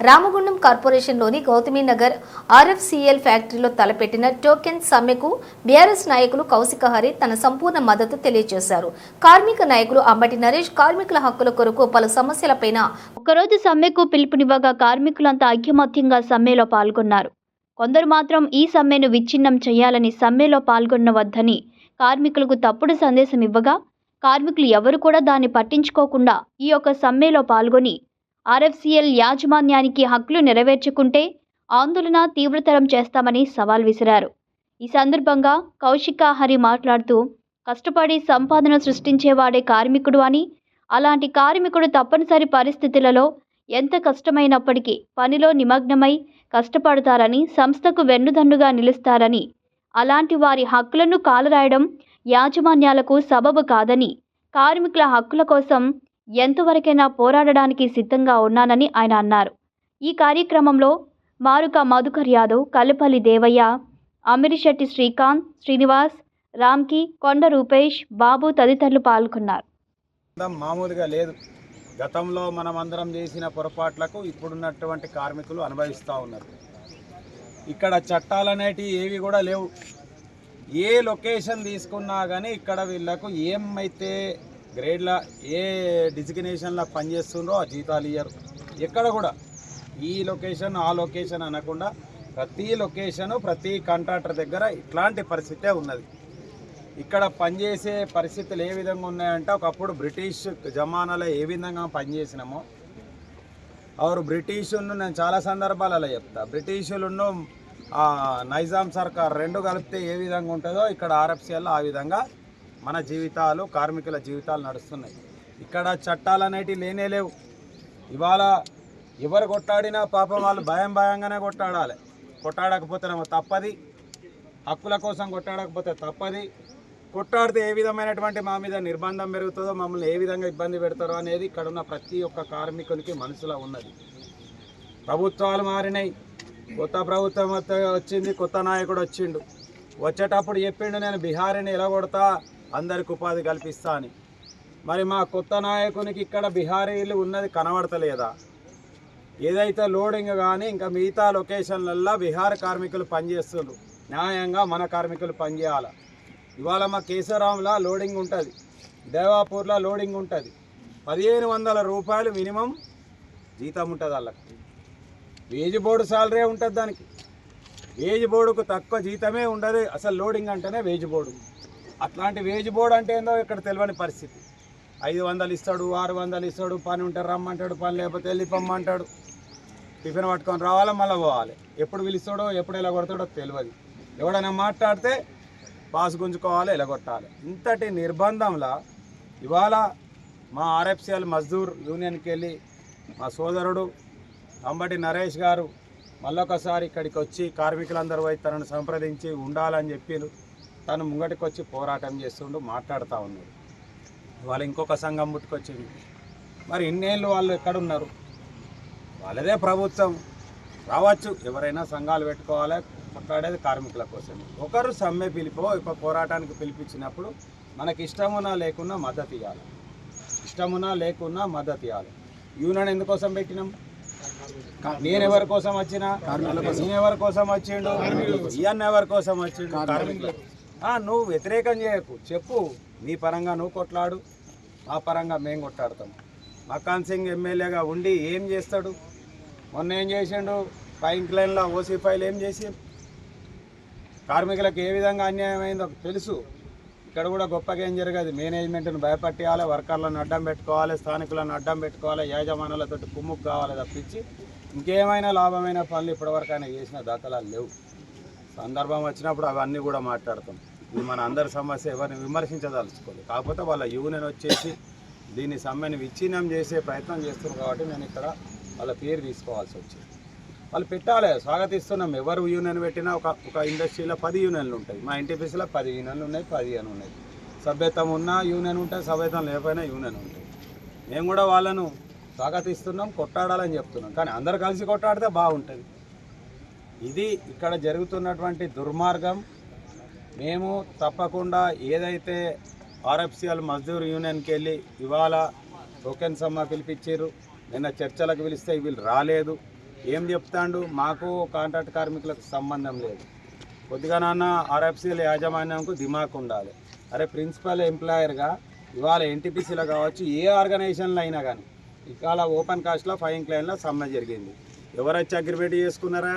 రామగుండం కార్పొరేషన్లోని గౌతమి నగర్ ఆర్ఎఫ్సిఎల్ ఫ్యాక్టరీలో తలపెట్టిన టోకెన్ సమ్మెకు బీఆర్ఎస్ నాయకులు కౌశిక హరి తన సంపూర్ణ మద్దతు తెలియజేశారు. కార్మిక నాయకులు అంబటి నరేష్ కార్మికుల హక్కుల కొరకు పలు సమస్యలపైన ఒకరోజు సమ్మెకు పిలుపునివ్వగా కార్మికులంతా ఐక్యమత్యంగా సమ్మెలో పాల్గొన్నారు. కొందరు మాత్రం ఈ సమ్మెను విచ్ఛిన్నం చేయాలని సమ్మెలో పాల్గొనవద్దని కార్మికులకు తప్పుడు సందేశం ఇవ్వగా కార్మికులు ఎవరు కూడా దాన్ని పట్టించుకోకుండా ఈ యొక్క సమ్మెలో పాల్గొని ఆర్ఎఫ్సిఎల్ యాజమాన్యానికి హక్కులు నెరవేర్చుకుంటే ఆందోళన తీవ్రతరం చేస్తామని సవాల్ విసిరారు. ఈ సందర్భంగా కౌశిక హరి మాట్లాడుతూ కష్టపడి సంపాదన సృష్టించేవాడే కార్మికుడు అని అలాంటి కార్మికుడు తప్పనిసరి పరిస్థితులలో ఎంత కష్టమైనప్పటికీ పనిలో నిమగ్నమై కష్టపడతారని సంస్థకు వెన్నుదన్నుగా నిలుస్తారని అలాంటి వారి హక్కులను కాలరాయడం యాజమాన్యాలకు సబబు కాదని కార్మికుల హక్కుల కోసం ఎంతవరకైనా పోరాడడానికి సిద్ధంగా ఉన్నానని ఆయన అన్నారు. ఈ కార్యక్రమంలో మారుక మధుకర్ యాదవ్ కల్లపల్లి దేవయ్య అమిరిశెట్టి శ్రీకాంత్ శ్రీనివాస్ రామ్కి కొండ రూపేష్ బాబు తదితరులు పాల్గొన్నారు. మామూలుగా లేదు. గతంలో మనం అందరం చేసిన పొరపాట్లకు ఇప్పుడున్నటువంటి కార్మికులు అనుభవిస్తూ ఉన్నారు. ఇక్కడ చట్టాలు అనేటివి ఏవి కూడా లేవు. ఏ లొకేషన్ తీసుకున్నా కానీ ఇక్కడ వీళ్ళకు ఏమైతే గ్రేడ్ల ఏ డిజిగ్నేషన్లో పనిచేస్తుండ్రో ఆ జీతాలు ఇయ్యరు. ఎక్కడ కూడా. ఈ లొకేషన్ ఆ లొకేషన్ అనకుండా ప్రతి లొకేషను ప్రతి కాంట్రాక్టర్ దగ్గర ఇట్లాంటి పరిస్థితే ఉన్నది. ఇక్కడ పనిచేసే పరిస్థితులు ఏ విధంగా ఉన్నాయంటే ఒకప్పుడు బ్రిటిష్ జమానాలో ఏ విధంగా పనిచేసినామో అవరు బ్రిటిషులను నేను చాలా సందర్భాలలో చెప్తా. బ్రిటిషులను నైజాం సర్కార్ రెండు కలిపితే ఏ విధంగా ఉంటుందో ఇక్కడ ఆర్ఎఫ్సిఎల్ ఆ విధంగా మన జీవితాలు కార్మికుల జీవితాలు నడుస్తున్నాయి. ఇక్కడ చట్టాలు అనేటివి లేనే లేవు. ఇవాళ ఎవరు కొట్టాడినా పాపం వాళ్ళు భయం భయంగానే కొట్టాడాలి కొట్టాడకపోతేనేమో తప్పది. హక్కుల కోసం కొట్టాడకపోతే తప్పది. కొట్టాడితే ఏ విధమైనటువంటి మా మీద నిర్బంధం పెరుగుతుందో మమ్మల్ని ఏ విధంగా ఇబ్బంది పెడతారో అనేది ఇక్కడ ఉన్న ప్రతి ఒక్క కార్మికునికి మనసులో ఉన్నది. ప్రభుత్వాలు మారినాయి. కొత్త ప్రభుత్వం వచ్చింది కొత్త నాయకుడు వచ్చిండు. వచ్చేటప్పుడు చెప్పిండు నేను బీహారీని కొడతా అందరికి ఉపాధి కల్పిస్తా అని. మరి మా కొత్త నాయకునికి ఇక్కడ బిహారీలు ఉన్నది కనబడతలేదా? ఏదైతే లోడింగ్ కానీ ఇంకా మిగతా లొకేషన్లల్లో బీహార్ కార్మికులు పనిచేస్తుండ్రు. న్యాయంగా మన కార్మికులు పనిచేయాలి. ఇవాళ మా కేశవరాంలో లోడింగ్ ఉంటుంది. దేవాపూర్లో లోడింగ్ ఉంటుంది. పదిహేను వందల రూపాయలు మినిమం జీతం ఉంటుంది వాళ్ళకి. వేజ్ బోర్డు సాలరీ ఉంటుంది దానికి. వేజ్ బోర్డుకు తక్కువ జీతమే ఉండదు. అసలు లోడింగ్ అంటేనే వేజ్ బోర్డు. అట్లాంటి వేజ్ బోర్డు అంటే ఏందో ఇక్కడ తెలియని పరిస్థితి. ఐదు వందలు ఇస్తాడు ఆరు వందలు ఇస్తాడు పని ఉంటే రమ్మంటాడు పని లేకపోతే వెళ్ళిపోమ్మంటాడు. టిఫిన్ పట్టుకొని రావాలి మళ్ళీ పోవాలి. ఎప్పుడు పిలుస్తాడో ఎప్పుడు ఎలా కొడతాడో తెలియదు. ఎవడైనా మాట్లాడితే పాస్ గుంజుకోవాలి ఎలగొట్టాలి ఇంతటి నిర్బంధంలో ఇవాళ మా ఆర్ఎఫ్సిఎల్ మజ్దూర్ యూనియన్కి వెళ్ళి మా సోదరుడు అంబటి నరేష్ గారు మళ్ళొకసారి ఇక్కడికి వచ్చి కార్మికులందరూ పోయి తనను సంప్రదించి ఉండాలని చెప్పారు తను ముంగటికి వచ్చి పోరాటం చేస్తుండు మాట్లాడుతూ ఉన్నాడు. వాళ్ళు ఇంకొక సంఘం పుట్టుకొచ్చింది. మరి ఇన్నేళ్ళు వాళ్ళు ఎక్కడున్నారు? వాళ్ళదే ప్రభుత్వం. రావచ్చు ఎవరైనా సంఘాలు పెట్టుకోవాలి కొట్లాడేది కార్మికుల కోసం ఒకరు సమ్మె పిలిపో ఒక పోరాటానికి పిలిపించినప్పుడు మనకి ఇష్టమున్నా లేకున్నా మద్దతు ఇవ్వాలి ఇష్టమున్నా లేకున్నా మద్దతు ఇవ్వాలి యూనియన్ ఎందుకోసం పెట్టినాం? నేను ఎవరి కోసం వచ్చినా? నేను ఎవరి కోసం వచ్చిండు? ఇవన్న ఎవరి కోసం వచ్చిండు? కార్మికులు నువ్వు వ్యతిరేకం చేయకు. చెప్పు. నీ పరంగా నువ్వు కొట్లాడు. మా పరంగా మేము కొట్లాడతాం. మకాన్ సింగ్ ఎమ్మెల్యేగా ఉండి ఏం చేస్తాడు? మొన్న ఏం చేసిండు? పైంక్ లైన్లో ఓసీ ఫైల్ ఏం చేసి కార్మికులకు ఏ విధంగా అన్యాయం అయిందో తెలుసు. ఇక్కడ కూడా గొప్పగా ఏం జరగదు. మేనేజ్మెంట్ను భయపట్టేయాలి వర్కర్లను అడ్డం పెట్టుకోవాలి స్థానికులను అడ్డం పెట్టుకోవాలి యాజమానులతో కుమ్ముకు కావాలి తప్పించి ఇంకేమైనా లాభమైన పనులు ఇప్పటివరకు ఆయన చేసిన దాఖలాలు లేవు. సందర్భం వచ్చినప్పుడు అవన్నీ కూడా మాట్లాడతాం. ఇది మన అందరి సమస్య ఎవరిని విమర్శించదలుచుకోలేదు. కాకపోతే వాళ్ళ యూనియన్ వచ్చేసి దీన్ని సమ్మెను విచ్ఛిన్నం చేసే ప్రయత్నం చేస్తున్నారు కాబట్టి నేను ఇక్కడ వాళ్ళ పేరు తీసుకోవాల్సి వచ్చింది. వాళ్ళు పెట్టాలి స్వాగతిస్తున్నాం. ఎవరు యూనియన్ పెట్టినా ఒక ఒక ఇండస్ట్రీలో పది యూనియన్లు ఉంటాయి. మా ఎన్టీపీసీలో పది యూనియన్లు ఉన్నాయి పదిహేను ఉన్నాయి. సభ్యత్వం ఉన్న యూనియన్ ఉంటాయి సభ్యత్వం లేకపోయినా యూనియన్ ఉంటాయి మేము కూడా వాళ్ళను స్వాగతిస్తున్నాం కొట్టాడాలని చెప్తున్నాం. కానీ అందరు కలిసి కొట్టాడితే బాగుంటుంది. ఇది ఇక్కడ జరుగుతున్నటువంటి దుర్మార్గం. మేము తప్పకుండా ఏదైతే ఆర్ఎఫ్సిఎల్ మజ్దూర్ యూనియన్కి వెళ్ళి ఇవాళ టోకెన్ సమ్మ పిలిపించారు నిన్న చర్చలకు పిలిస్తే వీళ్ళు రాలేదు. ఏం చెప్తాండు? మాకు కాంట్రాక్ట్ కార్మికులకు సంబంధం లేదు. కొద్దిగా నాన్న ఆర్ఎఫ్సీల యాజమాన్యంకు దిమాక్ ఉండాలి. అరే ప్రిన్సిపల్ ఎంప్లాయర్గా ఇవాళ ఎన్టీపీసీలో కావచ్చు ఏ ఆర్గనైజేషన్లో అయినా కానీ ఇవాళ ఓపెన్ కాస్ట్లో ఫైన్ క్లైన్లో సమ్మె జరిగింది. ఎవరైతే వచ్చి అగ్రిమెంట్ చేసుకున్నారా?